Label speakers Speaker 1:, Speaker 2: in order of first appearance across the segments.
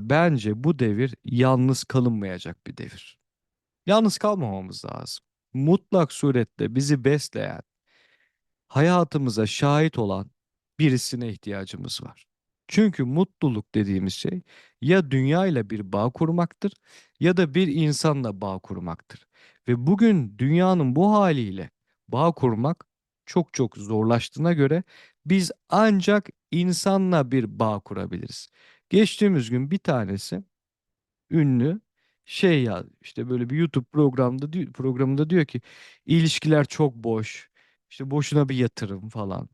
Speaker 1: Bence bu devir yalnız kalınmayacak bir devir. Yalnız kalmamamız lazım. Mutlak surette bizi besleyen, hayatımıza şahit olan birisine ihtiyacımız var. Çünkü mutluluk dediğimiz şey ya dünya ile bir bağ kurmaktır ya da bir insanla bağ kurmaktır. Ve bugün dünyanın bu haliyle bağ kurmak çok çok zorlaştığına göre biz ancak insanla bir bağ kurabiliriz. Geçtiğimiz gün bir tanesi ünlü şey ya işte böyle bir YouTube programda programında diyor ki ilişkiler çok boş. işte boşuna bir yatırım falan.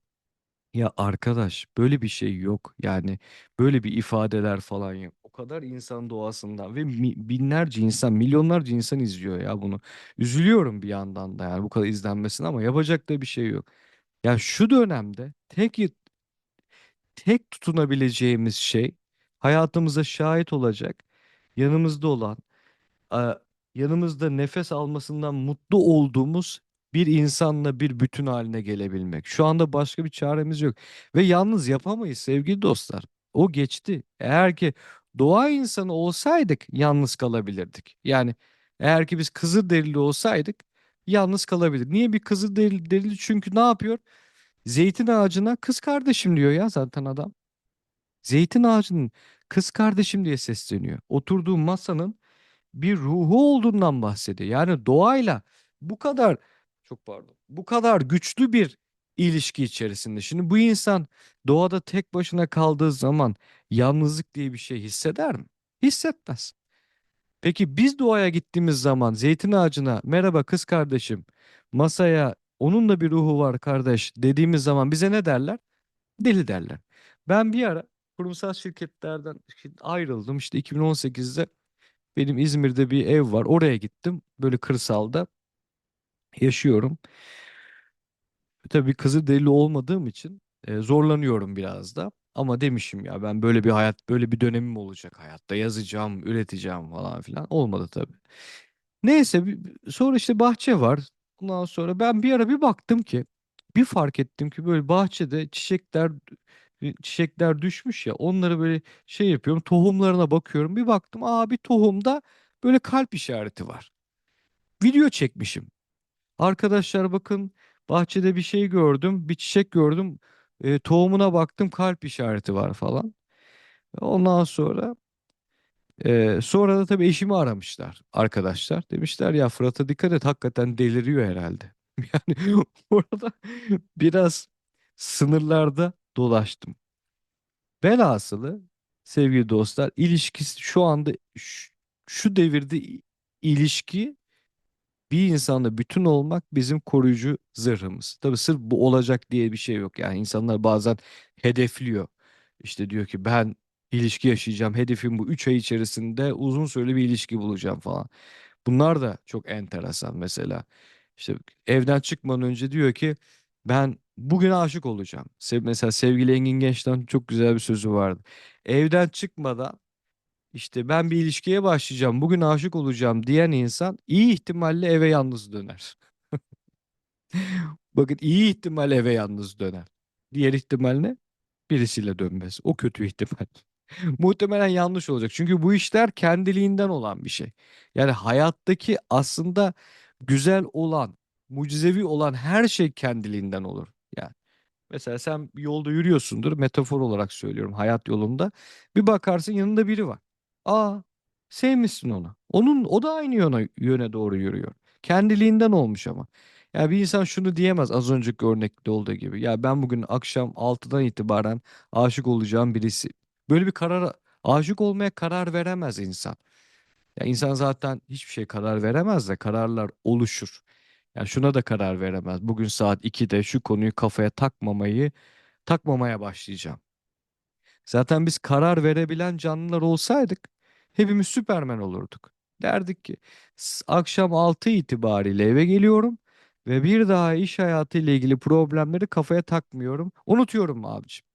Speaker 1: Ya arkadaş böyle bir şey yok. Yani böyle bir ifadeler falan yok. O kadar insan doğasından ve binlerce insan, milyonlarca insan izliyor ya bunu. Üzülüyorum bir yandan da yani bu kadar izlenmesine ama yapacak da bir şey yok. Ya şu dönemde tek tek tutunabileceğimiz şey hayatımıza şahit olacak, yanımızda olan yanımızda nefes almasından mutlu olduğumuz bir insanla bir bütün haline gelebilmek. Şu anda başka bir çaremiz yok. Ve yalnız yapamayız sevgili dostlar. O geçti. Eğer ki doğa insanı olsaydık yalnız kalabilirdik. Yani eğer ki biz Kızılderili olsaydık yalnız kalabilir. Niye bir Kızılderili? Çünkü ne yapıyor? Zeytin ağacına kız kardeşim diyor ya zaten adam. Zeytin ağacının kız kardeşim diye sesleniyor. Oturduğu masanın bir ruhu olduğundan bahsediyor. Yani doğayla bu kadar çok pardon. Bu kadar güçlü bir ilişki içerisinde. Şimdi bu insan doğada tek başına kaldığı zaman yalnızlık diye bir şey hisseder mi? Hissetmez. Peki biz doğaya gittiğimiz zaman zeytin ağacına merhaba kız kardeşim masaya onun da bir ruhu var kardeş dediğimiz zaman bize ne derler? Deli derler. Ben bir ara kurumsal şirketlerden ayrıldım. İşte 2018'de benim İzmir'de bir ev var. Oraya gittim. Böyle kırsalda yaşıyorum. Tabii Kızılderili olmadığım için e, zorlanıyorum biraz da. Ama demişim ya ben böyle bir hayat, böyle bir dönemim olacak hayatta. Yazacağım, üreteceğim falan filan. Olmadı tabii. Neyse sonra işte bahçe var. Ondan sonra ben bir ara bir baktım ki bir fark ettim ki böyle bahçede çiçekler çiçekler düşmüş ya onları böyle şey yapıyorum tohumlarına bakıyorum bir baktım aa bir tohumda böyle kalp işareti var. Video çekmişim. Arkadaşlar bakın bahçede bir şey gördüm bir çiçek gördüm e, tohumuna baktım kalp işareti var falan. Ondan sonra e, sonra da tabii eşimi aramışlar arkadaşlar. Demişler ya Fırat'a dikkat et hakikaten deliriyor herhalde. Yani orada biraz sınırlarda dolaştım. Velhasılı sevgili dostlar ilişkisi şu anda şu, devirde ilişki bir insanla bütün olmak bizim koruyucu zırhımız. Tabii sırf bu olacak diye bir şey yok. Yani insanlar bazen hedefliyor. İşte diyor ki ben ilişki yaşayacağım. Hedefim bu 3 ay içerisinde uzun süreli bir ilişki bulacağım falan. Bunlar da çok enteresan mesela. İşte evden çıkmadan önce diyor ki ben bugün aşık olacağım. Mesela sevgili Engin Genç'ten çok güzel bir sözü vardı. Evden çıkmadan işte ben bir ilişkiye başlayacağım, bugün aşık olacağım diyen insan iyi ihtimalle eve yalnız döner. Bakın iyi ihtimal eve yalnız döner. Diğer ihtimal ne? Birisiyle dönmez. O kötü ihtimal. Muhtemelen yanlış olacak. Çünkü bu işler kendiliğinden olan bir şey. Yani hayattaki aslında güzel olan, mucizevi olan her şey kendiliğinden olur. Yani mesela sen bir yolda yürüyorsundur, metafor olarak söylüyorum hayat yolunda. Bir bakarsın yanında biri var. Aa, sevmişsin onu. Onun o da aynı yöne, yöne doğru yürüyor. Kendiliğinden olmuş ama. Ya bir insan şunu diyemez az önceki örnekte olduğu gibi. Ya ben bugün akşam altıdan itibaren aşık olacağım birisi. Böyle bir karar aşık olmaya karar veremez insan. Ya insan zaten hiçbir şey karar veremez de kararlar oluşur. Yani şuna da karar veremez. Bugün saat 2'de şu konuyu kafaya takmamayı takmamaya başlayacağım. Zaten biz karar verebilen canlılar olsaydık hepimiz Süpermen olurduk. Derdik ki "S- akşam 6 itibariyle eve geliyorum ve bir daha iş hayatı ile ilgili problemleri kafaya takmıyorum. Unutuyorum abiciğim.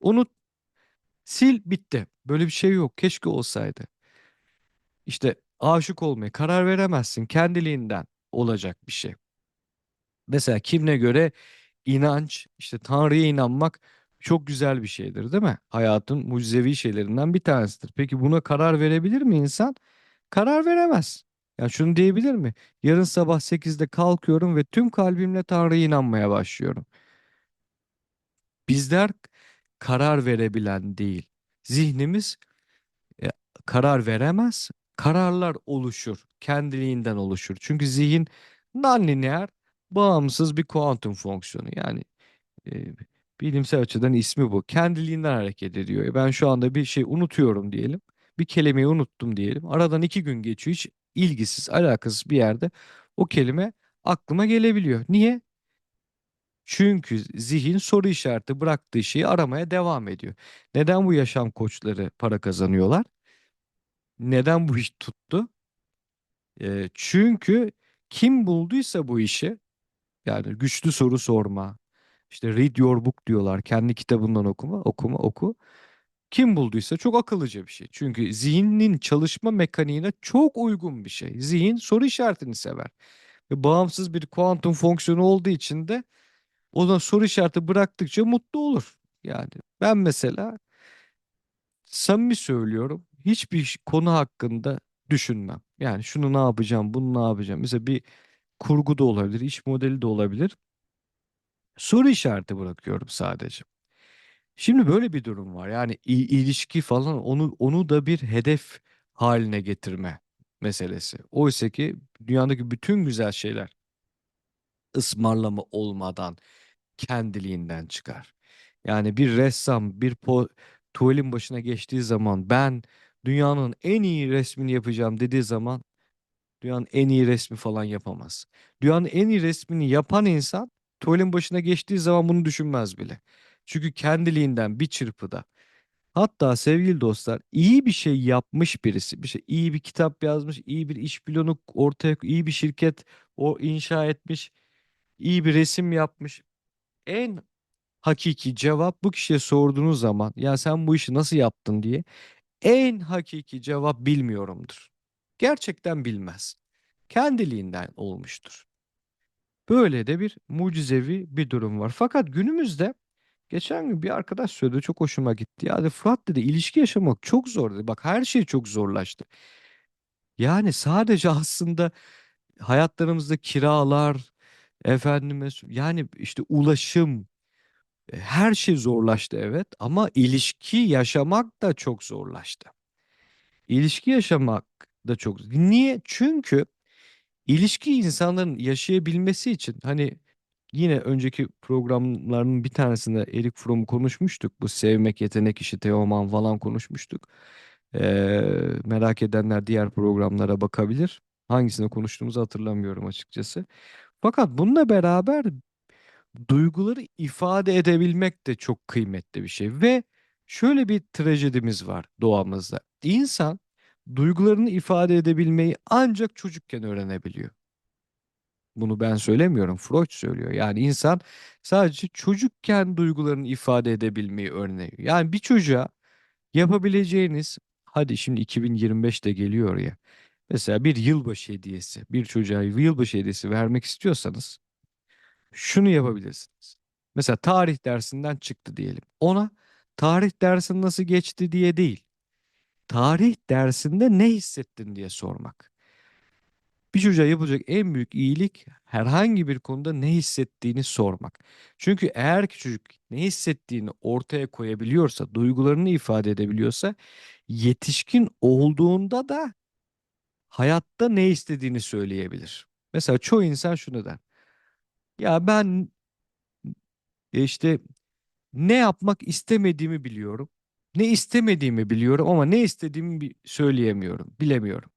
Speaker 1: Unut, sil bitti. Böyle bir şey yok. Keşke olsaydı. İşte aşık olmaya karar veremezsin. Kendiliğinden olacak bir şey. Mesela kimine göre inanç, işte Tanrı'ya inanmak Çok güzel bir şeydir, değil mi? Hayatın mucizevi şeylerinden bir tanesidir. Peki buna karar verebilir mi insan? Karar veremez. Ya şunu diyebilir mi? Yarın sabah sekizde kalkıyorum ve tüm kalbimle Tanrı'ya inanmaya başlıyorum. Bizler karar verebilen değil. Zihnimiz e, karar veremez. Kararlar oluşur. Kendiliğinden oluşur. Çünkü zihin nonlineer, bağımsız bir kuantum fonksiyonu. Yani e, bilimsel açıdan ismi bu. Kendiliğinden hareket ediyor. E, Ben şu anda bir şey unutuyorum diyelim. Bir kelimeyi unuttum diyelim. Aradan iki gün geçiyor. Hiç ilgisiz, alakasız bir yerde o kelime aklıma gelebiliyor. Niye? Çünkü zihin soru işareti bıraktığı şeyi aramaya devam ediyor. Neden bu yaşam koçları para kazanıyorlar? Neden bu iş tuttu? E, çünkü kim bulduysa bu işi yani güçlü soru sorma, işte read your book diyorlar. Kendi kitabından okuma, okuma, oku. Kim bulduysa çok akıllıca bir şey. Çünkü zihnin çalışma mekaniğine çok uygun bir şey. Zihin soru işaretini sever. Ve bağımsız bir kuantum fonksiyonu olduğu için de ona soru işareti bıraktıkça mutlu olur. Yani ben mesela samimi söylüyorum hiçbir konu hakkında düşünmem. Yani şunu ne yapacağım, bunu ne yapacağım. Mesela bir kurgu da olabilir, iş modeli de olabilir. Soru işareti bırakıyorum sadece. Şimdi böyle bir durum var. Yani ilişki falan onu onu da bir hedef haline getirme meselesi. Oysa ki dünyadaki bütün güzel şeyler ısmarlama olmadan kendiliğinden çıkar. Yani bir ressam bir po tuvalin başına geçtiği zaman ben dünyanın en iyi resmini yapacağım dediği zaman dünyanın en iyi resmi falan yapamaz. Dünyanın en iyi resmini yapan insan tuvalin başına geçtiği zaman bunu düşünmez bile. Çünkü kendiliğinden bir çırpıda Hatta sevgili dostlar iyi bir şey yapmış birisi, bir şey iyi bir kitap yazmış, iyi bir iş planı ortaya, iyi bir şirket o inşa etmiş, iyi bir resim yapmış. En hakiki cevap bu kişiye sorduğunuz zaman ya sen bu işi nasıl yaptın diye en hakiki cevap bilmiyorumdur. Gerçekten bilmez. Kendiliğinden olmuştur. Böyle de bir mucizevi bir durum var. Fakat günümüzde geçen gün bir arkadaş söyledi çok hoşuma gitti. Ya dedi Fırat dedi ilişki yaşamak çok zor dedi. Bak her şey çok zorlaştı. Yani sadece aslında hayatlarımızda kiralar, efendime yani işte ulaşım e, her şey zorlaştı evet ama ilişki yaşamak da çok zorlaştı. İlişki yaşamak da çok. Niye? Çünkü İlişki insanların yaşayabilmesi için hani yine önceki programların bir tanesinde Erik Fromm'u konuşmuştuk. Bu sevmek, yetenek işi, Teoman falan konuşmuştuk. Ee, merak edenler diğer programlara bakabilir. Hangisinde konuştuğumuzu hatırlamıyorum açıkçası. Fakat bununla beraber duyguları ifade edebilmek de çok kıymetli bir şey. Ve şöyle bir trajedimiz var doğamızda. İnsan duygularını ifade edebilmeyi ancak çocukken öğrenebiliyor. Bunu ben söylemiyorum, Freud söylüyor. Yani insan sadece çocukken duygularını ifade edebilmeyi öğreniyor. Yani bir çocuğa yapabileceğiniz, hadi şimdi 2025 de geliyor ya. Mesela bir yılbaşı hediyesi, bir çocuğa yılbaşı hediyesi vermek istiyorsanız şunu yapabilirsiniz. Mesela tarih dersinden çıktı diyelim. Ona tarih dersin nasıl geçti diye değil, tarih dersinde ne hissettin diye sormak. Bir çocuğa yapılacak en büyük iyilik herhangi bir konuda ne hissettiğini sormak. Çünkü eğer ki çocuk ne hissettiğini ortaya koyabiliyorsa, duygularını ifade edebiliyorsa, yetişkin olduğunda da hayatta ne istediğini söyleyebilir. Mesela çoğu insan şunu der. Ya ben e, işte ne yapmak istemediğimi biliyorum. Ne istemediğimi biliyorum ama ne istediğimi söyleyemiyorum, bilemiyorum.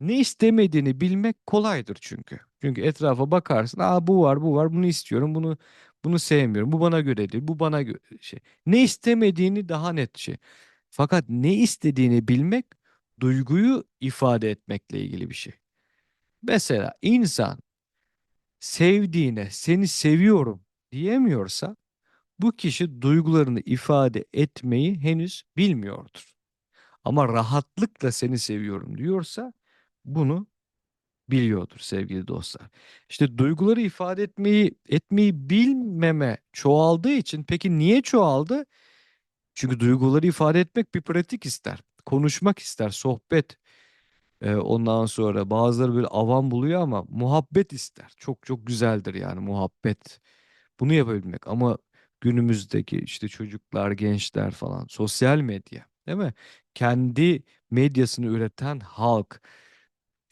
Speaker 1: Ne istemediğini bilmek kolaydır çünkü. Çünkü etrafa bakarsın, aa bu var, bu var, bunu istiyorum, bunu bunu sevmiyorum. Bu bana göre değil, bu bana göre şey. Ne istemediğini daha net şey. Fakat ne istediğini bilmek duyguyu ifade etmekle ilgili bir şey. Mesela insan sevdiğine seni seviyorum diyemiyorsa bu kişi duygularını ifade etmeyi henüz bilmiyordur. Ama rahatlıkla seni seviyorum diyorsa bunu biliyordur sevgili dostlar. İşte duyguları ifade etmeyi etmeyi bilmeme çoğaldığı için peki niye çoğaldı? Çünkü duyguları ifade etmek bir pratik ister. Konuşmak ister, sohbet. Ee, ondan sonra bazıları böyle avam buluyor ama muhabbet ister. Çok çok güzeldir yani muhabbet. Bunu yapabilmek ama günümüzdeki işte çocuklar, gençler falan sosyal medya, değil mi? Kendi medyasını üreten halk,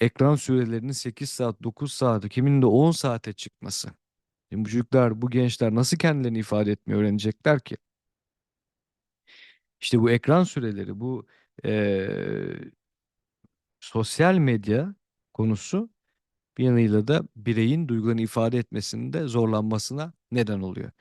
Speaker 1: ekran sürelerinin 8 saat, 9 saat, kimin de 10 saate çıkması. Şimdi bu çocuklar, bu gençler nasıl kendilerini ifade etmeyi öğrenecekler ki? İşte bu ekran süreleri, bu eee, sosyal medya konusu bir yanıyla da bireyin duygularını ifade etmesinde zorlanmasına neden oluyor.